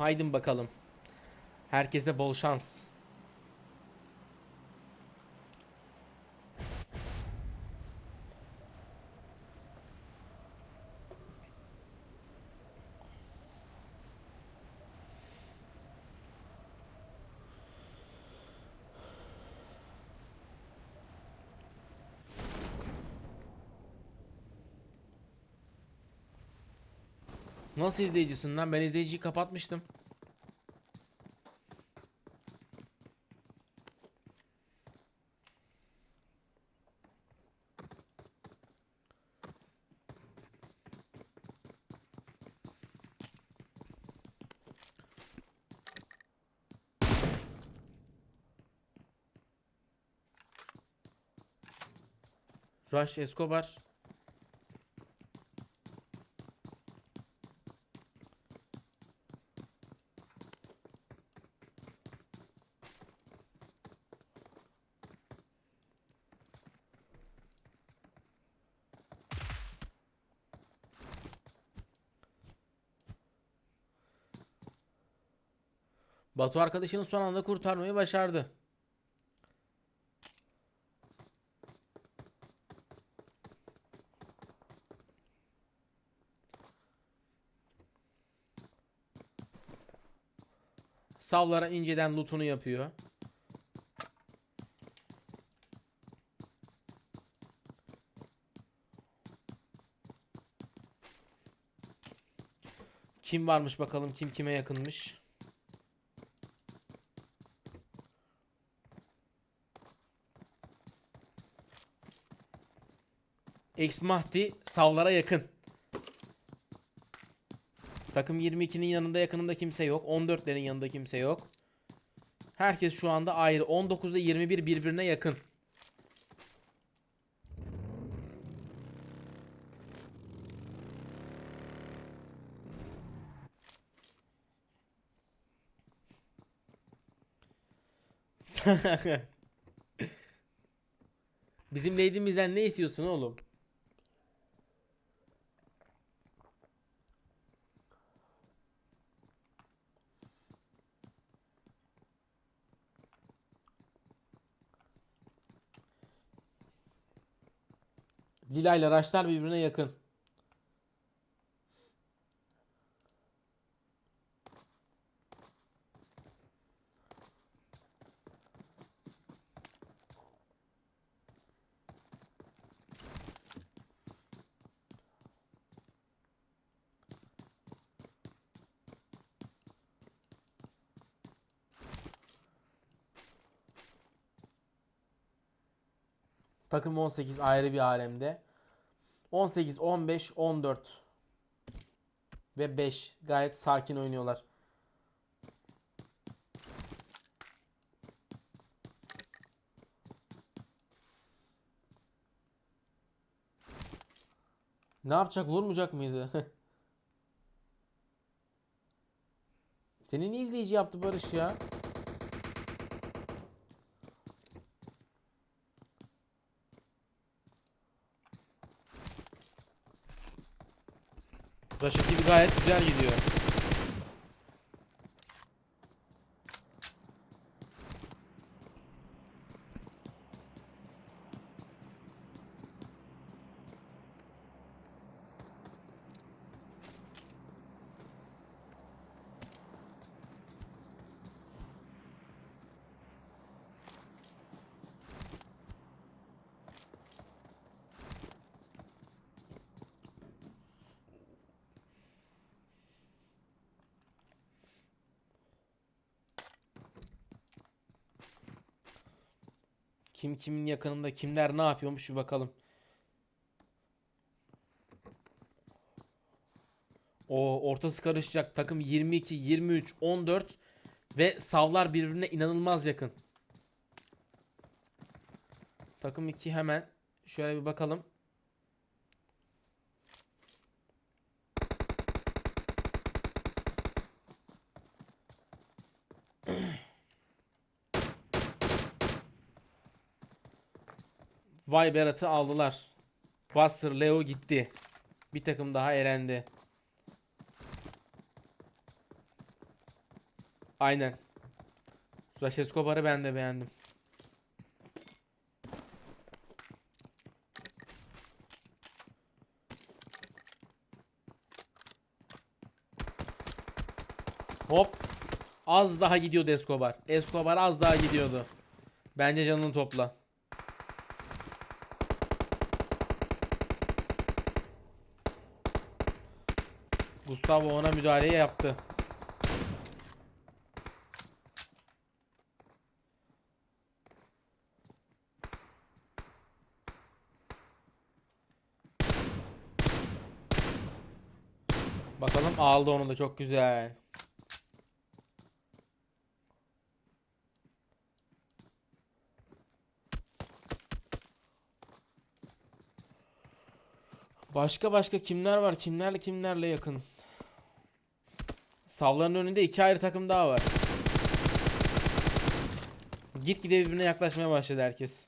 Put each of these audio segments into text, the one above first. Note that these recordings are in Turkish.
Haydin bakalım. Herkese bol şans. Nasıl izleyicisin lan? Ben izleyiciyi kapatmıştım. Rush Escobar. Batu arkadaşını son anda kurtarmayı başardı. Savlara inceden lootunu yapıyor. Kim varmış bakalım kim kime yakınmış. Ex Mahdi savlara yakın. Takım 22'nin yanında yakınında kimse yok. 14'lerin yanında kimse yok. Herkes şu anda ayrı. 19 ile 21 birbirine yakın. Bizim lady'mizden ne istiyorsun oğlum? Lila ile Raşlar birbirine yakın. Takım 18 ayrı bir alemde. 18, 15, 14 ve 5 gayet sakin oynuyorlar. Ne yapacak? Vurmayacak mıydı? Seni ne izleyici yaptı Barış ya? Raşit gibi gayet güzel gidiyor. Kim kimin yakınında kimler ne yapıyormuş bir bakalım. O ortası karışacak. Takım 22, 23, 14 ve savlar birbirine inanılmaz yakın. Takım 2 hemen şöyle bir bakalım. Vay aldılar. Buster Leo gitti. Bir takım daha elendi. Aynen. Rush Escobar'ı ben de beğendim. Hop. Az daha gidiyordu Escobar. Escobar az daha gidiyordu. Bence canını topla. Gustavo ona müdahaleyi yaptı. Bakalım aldı onu da çok güzel. Başka başka kimler var? Kimlerle kimlerle yakın? Savların önünde iki ayrı takım daha var. Gitgide birbirine yaklaşmaya başladı herkes.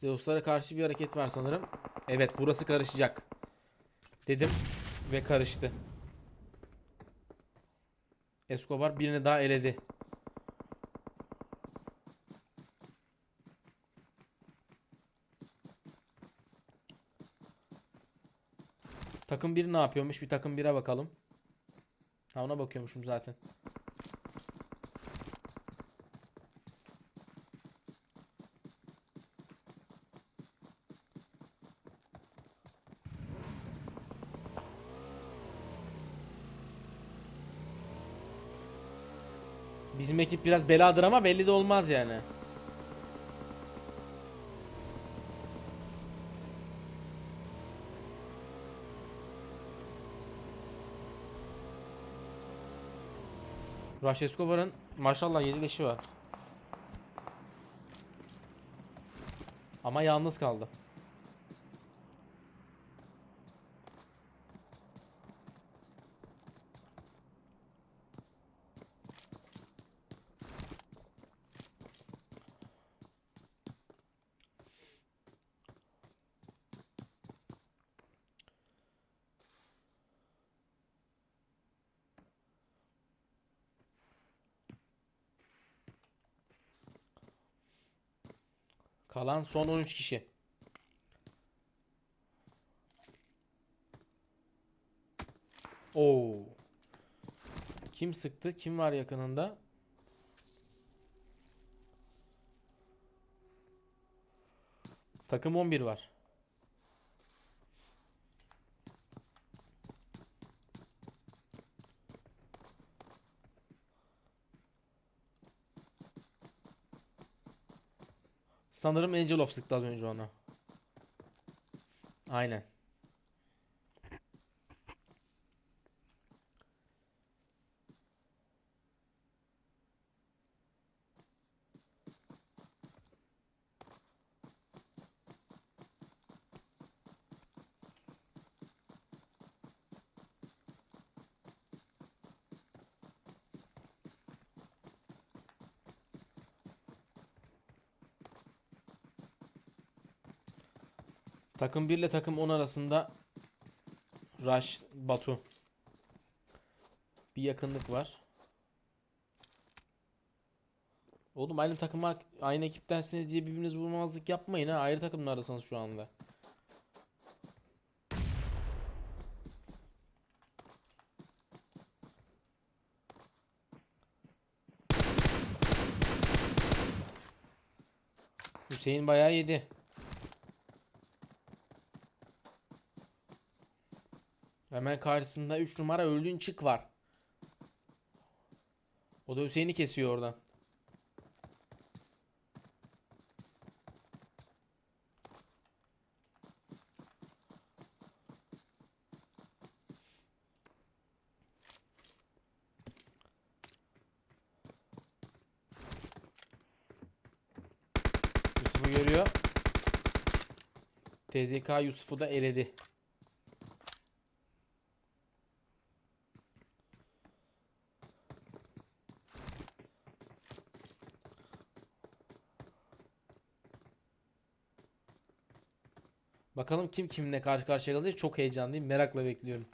Zeus'lara karşı bir hareket var sanırım. Evet burası karışacak. Dedim ve karıştı. Escobar birini daha eledi. Takım 1 ne yapıyormuş? Bir takım 1'e bakalım. Ha ona bakıyormuşum zaten. Bizim ekip biraz beladır ama belli de olmaz yani. Rush Escobar'ın maşallah 7 leşi var. Ama yalnız kaldı. Kalan son 13 kişi. Oo. Kim sıktı? Kim var yakınında? Takım 11 var. Sanırım Angel of sıktı az önce ona. Aynen. Takım 1 ile takım 10 arasında Rush Batu. Bir yakınlık var. Oğlum aynı takıma aynı ekiptensiniz diye birbiriniz vurmazlık yapmayın ha. Ayrı takımlardasınız şu anda. Hüseyin bayağı yedi. Hemen karşısında 3 numara öldüğün çık var. O da Hüseyin'i kesiyor oradan. Yusuf'u görüyor. TZK Yusuf'u da eledi. Bakalım kim kimle karşı karşıya kalacak. Çok heyecanlıyım. Merakla bekliyorum.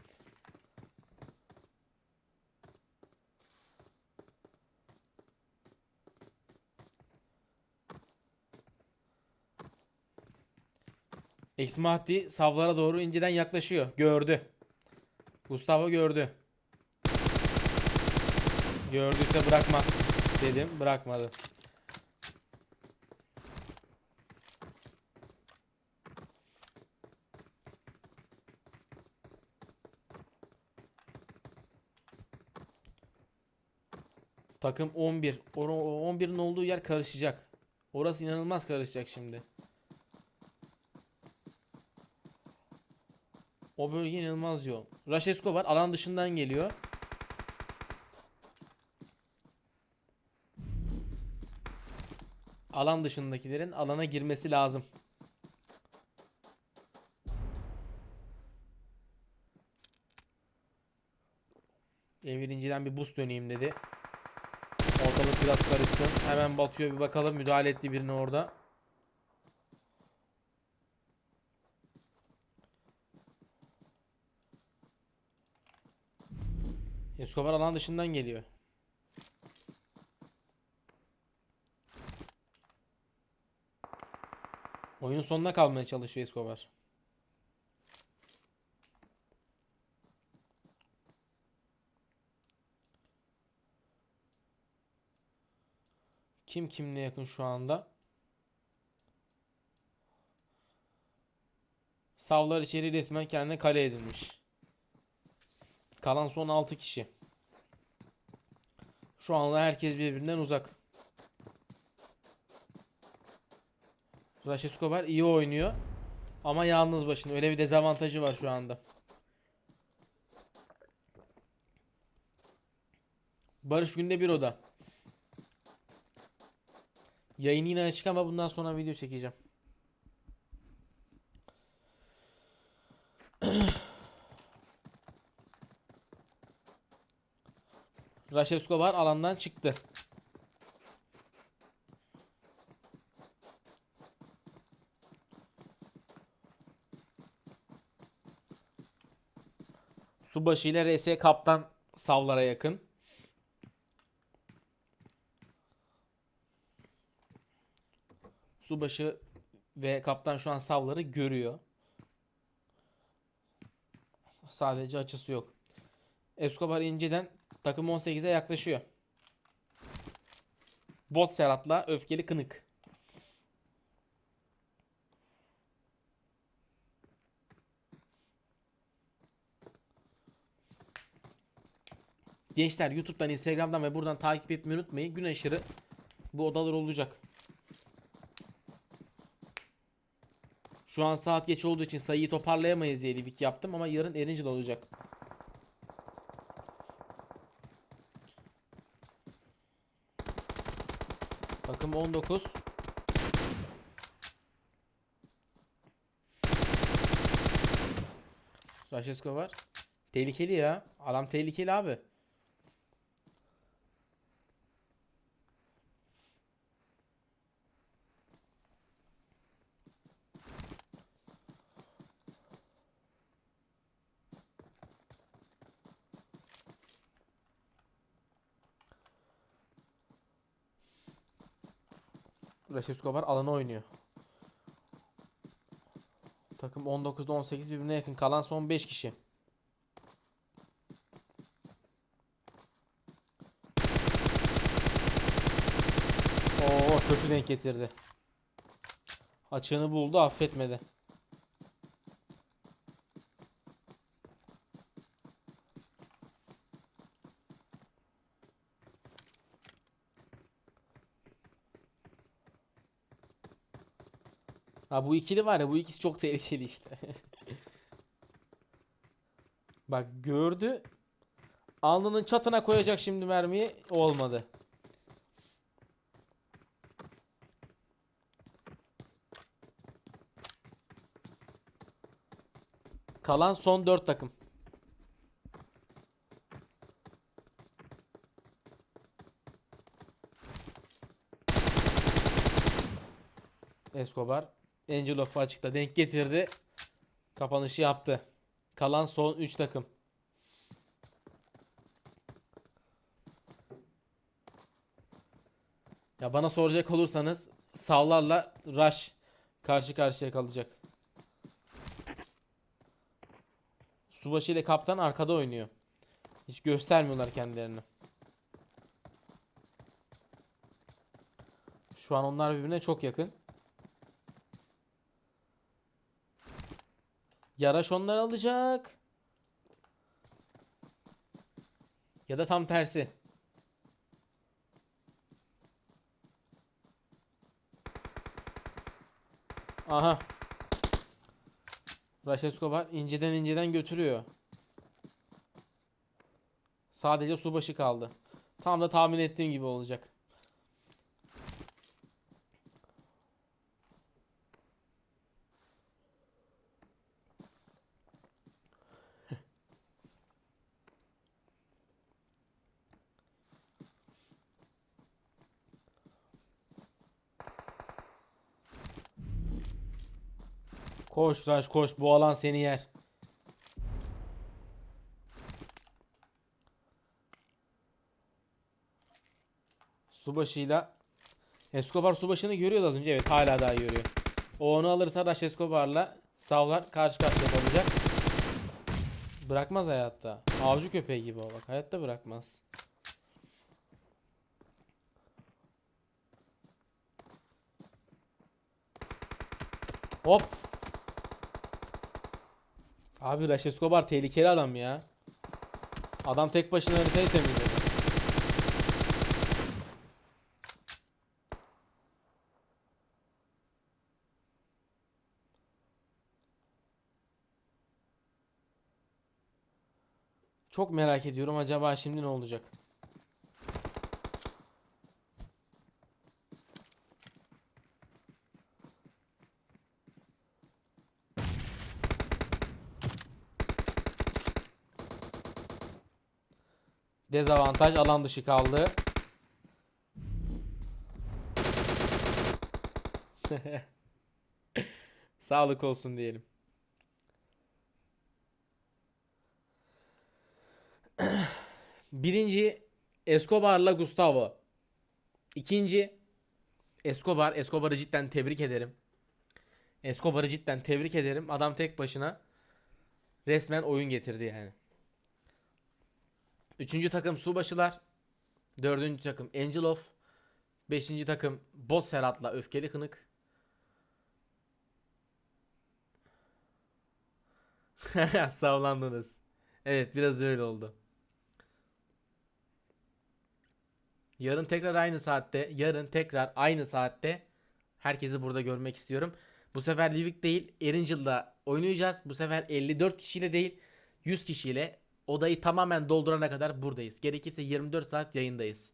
Ex Mahdi savlara doğru inceden yaklaşıyor. Gördü. Gustavo gördü. Gördüyse bırakmaz dedim. Bırakmadı. Takım 11. O 11'in olduğu yer karışacak. Orası inanılmaz karışacak şimdi. O bölge inanılmaz yoğun. Raşesko var. Alan dışından geliyor. Alan dışındakilerin alana girmesi lazım. Emir İnci'den bir boost döneyim dedi. Ortalık biraz karışsın. Hemen batıyor bir bakalım. Müdahale etti birini orada. Escobar alan dışından geliyor. Oyunun sonuna kalmaya çalışıyor Escobar. Kim kimle yakın şu anda? Savlar içeri resmen kendine kale edilmiş. Kalan son 6 kişi. Şu anda herkes birbirinden uzak. Raş Escobar iyi oynuyor. Ama yalnız başına. Öyle bir dezavantajı var şu anda. Barış günde bir oda. Yayın yine açık ama bundan sonra video çekeceğim. Raş Escobar alandan çıktı. Subaşı ile RS kaptan savlara yakın. Subaşı ve kaptan şu an savları görüyor. Sadece açısı yok. Escobar inceden takım 18'e yaklaşıyor. Bot Serhat'la öfkeli kınık. Gençler YouTube'dan, Instagram'dan ve buradan takip etmeyi unutmayın. Gün aşırı bu odalar olacak. Şu an saat geç olduğu için sayıyı toparlayamayız diye livik yaptım ama yarın Erincil olacak. Takım 19. Raşesko var. Tehlikeli ya. Adam tehlikeli abi. Raşesko var alana oynuyor. Takım 19'da 18 birbirine yakın. Kalan son 5 kişi. Oo kötü denk getirdi. Açığını buldu affetmedi. Ha bu ikili var ya bu ikisi çok tehlikeli işte. Bak gördü. Alnının çatına koyacak şimdi mermiyi. Olmadı. Kalan son 4 takım. Escobar Angel of açıkta denk getirdi. Kapanışı yaptı. Kalan son 3 takım. Ya bana soracak olursanız Savlarla Rush karşı karşıya kalacak. Subaşı ile kaptan arkada oynuyor. Hiç göstermiyorlar kendilerini. Şu an onlar birbirine çok yakın. Yaraş onları alacak. Ya da tam tersi. Aha. Raş Escobar inceden inceden götürüyor. Sadece subaşı kaldı. Tam da tahmin ettiğim gibi olacak. Koş Raş koş bu alan seni yer. Subaşı'yla Escobar Subaşı'nı görüyordu az önce. Evet hala daha görüyor. O onu alırsa Raş Escobar'la Savlar karşı karşıya kalacak. Bırakmaz hayatta. Avcı köpeği gibi o bak. Hayatta bırakmaz. Hop. Abi Raş Escobar tehlikeli adam ya. Adam tek başına haritayı temizledi. Çok merak ediyorum acaba şimdi ne olacak? Dezavantaj alan dışı kaldı. Sağlık olsun diyelim. Birinci Escobar'la Gustavo. İkinci Escobar. Escobar'ı cidden tebrik ederim. Escobar'ı cidden tebrik ederim. Adam tek başına resmen oyun getirdi yani. Üçüncü takım Subaşılar. Dördüncü takım Angel of. Beşinci takım Bot Serhat'la Öfkeli Kınık. Savlandınız. Evet biraz öyle oldu. Yarın tekrar aynı saatte, yarın tekrar aynı saatte herkesi burada görmek istiyorum. Bu sefer Livik değil, Erangel'da oynayacağız. Bu sefer 54 kişiyle değil, 100 kişiyle odayı tamamen doldurana kadar buradayız. Gerekirse 24 saat yayındayız.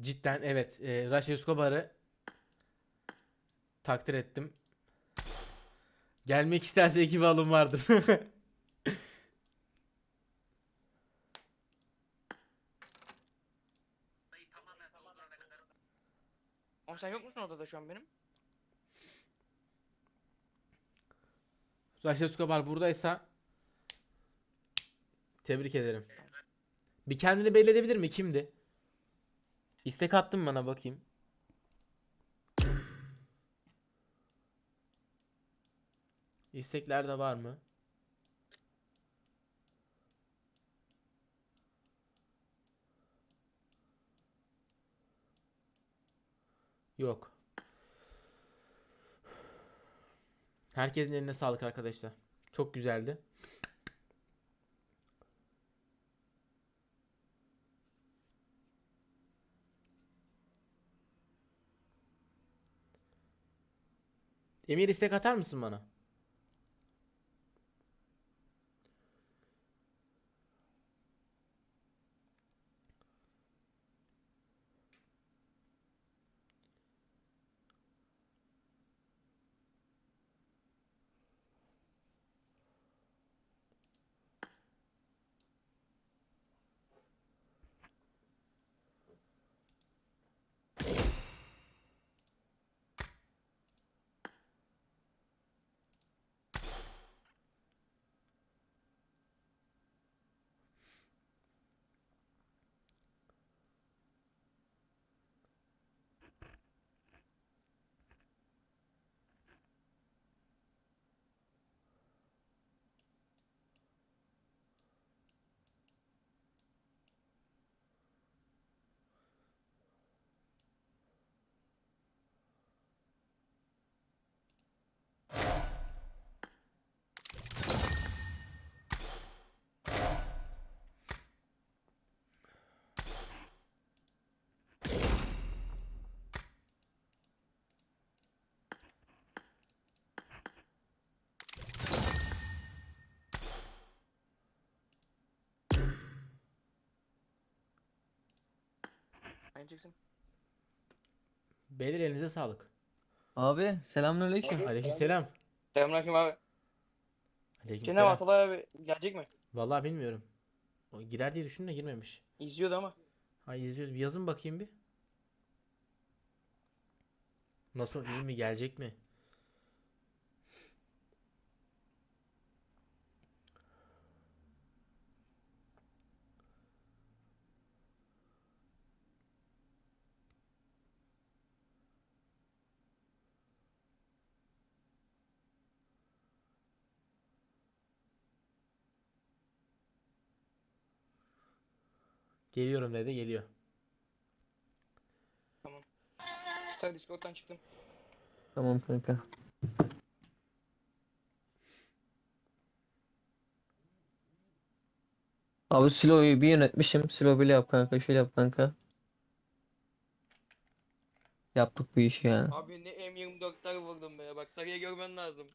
Cidden evet, e, Rush Escobar'ı takdir ettim. Gelmek isterse ekibi alım vardır. Oğlum sen yok musun odada şu an benim? Raşel Escobar buradaysa tebrik ederim. Bir kendini belli edebilir mi? Kimdi? İstek attın bana bakayım. İstekler de var mı? Yok. Herkesin eline sağlık arkadaşlar. Çok güzeldi. Emir istek atar mısın bana? Aynı çeksin. Beyler elinize sağlık. Abi selamünaleyküm. Aleykümselam. Selamünaleyküm abi. Cenab Aleykümselam. Atalay abi gelecek mi? Vallahi bilmiyorum. O girer diye düşündüm de girmemiş. İzliyordu ama. Ha izliyorum. Yazın bakayım bir. Nasıl iyi mi gelecek mi? Geliyorum dedi geliyor. Sen Discord'dan çıktım. Tamam kanka. Abi Silo'yu bir yönetmişim. Silo bile yap kanka. Şöyle yap kanka. Yaptık bu işi yani. Abi ne M24'ler vurdum be. Bak sarıya görmen lazım.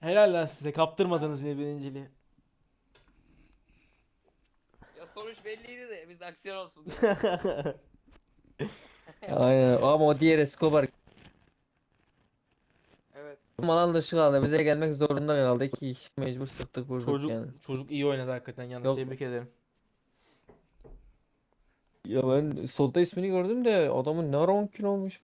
Helal lan size kaptırmadınız yine birinciliği. Sonuç belliydi de biz aksiyon olsun. Aynen. Ama o diğer Escobar evet. alan dışı kaldı. Bize gelmek zorunda kaldı. İki kişi mecbur sıktık vurduk Çocuk yani. çocuk iyi oynadı hakikaten yalnız Yok. tebrik ederim. Ya ben solda ismini gördüm de adamın ne ara 10 kilo olmuş.